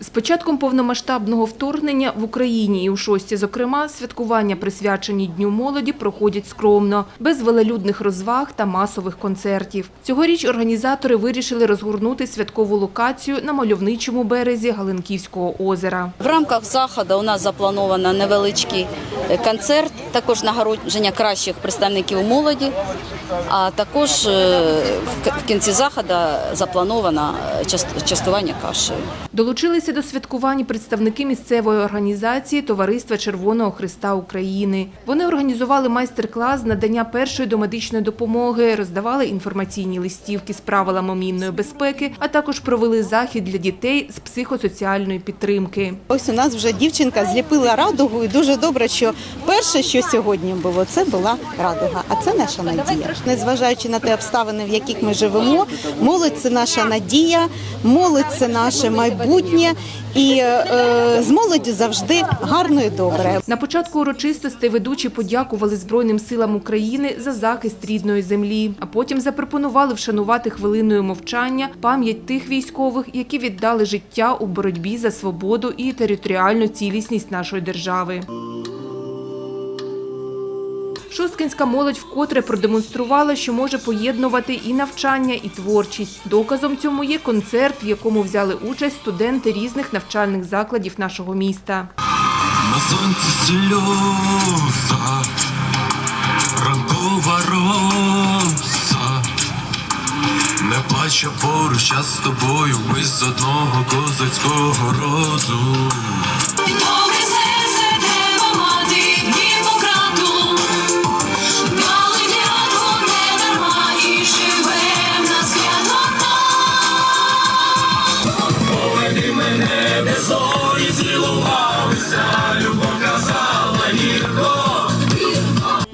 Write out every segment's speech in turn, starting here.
З початком повномасштабного вторгнення в Україні і у шості, зокрема, святкування, присвячені Дню молоді, проходять скромно, без велелюдних розваг та масових концертів. Цьогоріч організатори вирішили розгорнути святкову локацію на мальовничому березі Галинківського озера. В рамках заходу у нас заплановано невеличкий е, концерт, також нагородження кращих представників молоді. А також е, в кінці заходу заплановано е, частування кашею. Долучилися до святкувань представники місцевої організації Товариства Червоного Христа України. Вони організували майстер-клас з надання першої домедичної допомоги, роздавали інформаційні листівки з правилами мінної безпеки, а також провели захід для дітей з психосоціальної підтримки. Ось у нас вже дівчинка зліпила радугу, і дуже добре, що перше, що сьогодні було, це була радуга. А це наша надія. Незважаючи на те обставини, в яких ми живемо, молодь це наша надія, молодь це наше майбутнє, і е, з молоддю завжди гарно і добре. На початку урочистостей ведучі подякували Збройним силам України за захист рідної землі, а потім запропонували вшанувати хвилиною мовчання пам'ять тих військових, які віддали життя у боротьбі за свободу і територіальну цілісність нашої держави. Шосткинська молодь вкотре продемонструвала, що може поєднувати і навчання, і творчість. Доказом цьому є концерт, в якому взяли участь студенти різних навчальних закладів нашого міста. На сонці сльоза, ранкова роса, не плаче поруч, я з тобою, ми з одного козацького роду.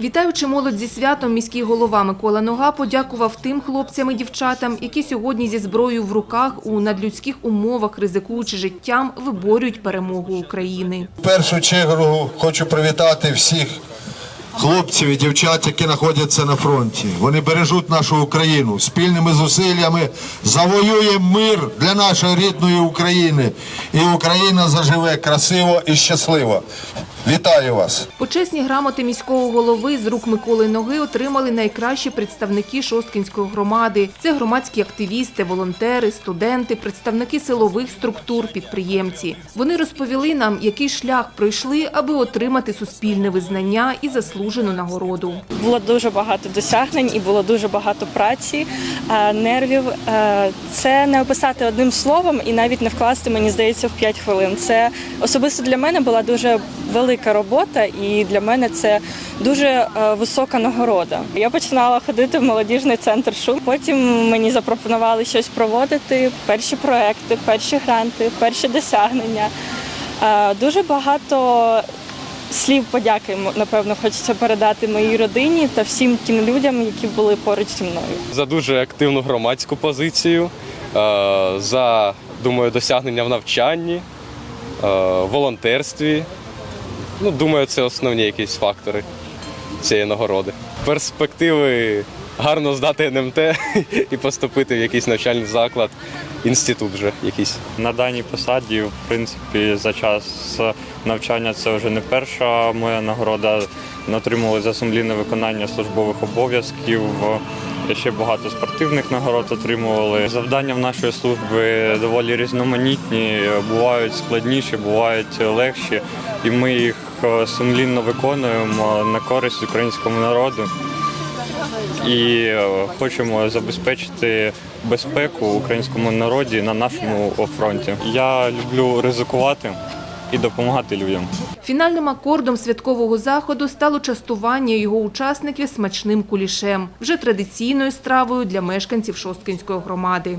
Вітаючи молодь зі святом, міський голова Микола Нога подякував тим хлопцям і дівчатам, які сьогодні зі зброєю в руках у надлюдських умовах, ризикуючи життям, виборюють перемогу України. В першу чергу хочу привітати всіх хлопців і дівчат, які знаходяться на фронті. Вони бережуть нашу Україну. Спільними зусиллями завоюємо мир для нашої рідної України. І Україна заживе красиво і щасливо. Вітаю вас! Почесні грамоти міського голови з рук Миколи Ноги отримали найкращі представники Шосткінської громади. Це громадські активісти, волонтери, студенти, представники силових структур, підприємці. Вони розповіли нам, який шлях пройшли, аби отримати суспільне визнання і заслужену нагороду. Було дуже багато досягнень і було дуже багато праці, е, нервів. Е, Це не описати одним словом і навіть не вкласти, мені здається, в 5 хвилин. Це особисто для мене була дуже велика робота, і для мене це дуже е, висока нагорода. Я починала ходити в молодіжний центр шум. Потім мені запропонували щось проводити, перші проекти, перші гранти, перші досягнення. Е, Дуже багато слів подяки, напевно, хочеться передати моїй родині та всім тим людям, які були поруч зі мною. за дуже активну громадську позицію, е, за думаю, досягнення в навчанні, волонтерстві. Ну, думаю, це основні якісь фактори цієї нагороди. Перспективи гарно здати НМТ і поступити в якийсь навчальний заклад, інститут вже якийсь. На даній посаді, в принципі, за час навчання це вже не перша моя нагорода. Отримали за сумлінне виконання службових обов'язків. Ще багато спортивних нагород отримували. Завдання в нашої служби доволі різноманітні, бувають складніші, бувають легші, і ми їх сумлінно виконуємо на користь українському народу і е, хочемо забезпечити безпеку українському народі на нашому фронті. Я люблю ризикувати і допомагати людям. Фінальним акордом святкового заходу стало частування його учасників смачним кулішем, вже традиційною стравою для мешканців Шосткинської громади.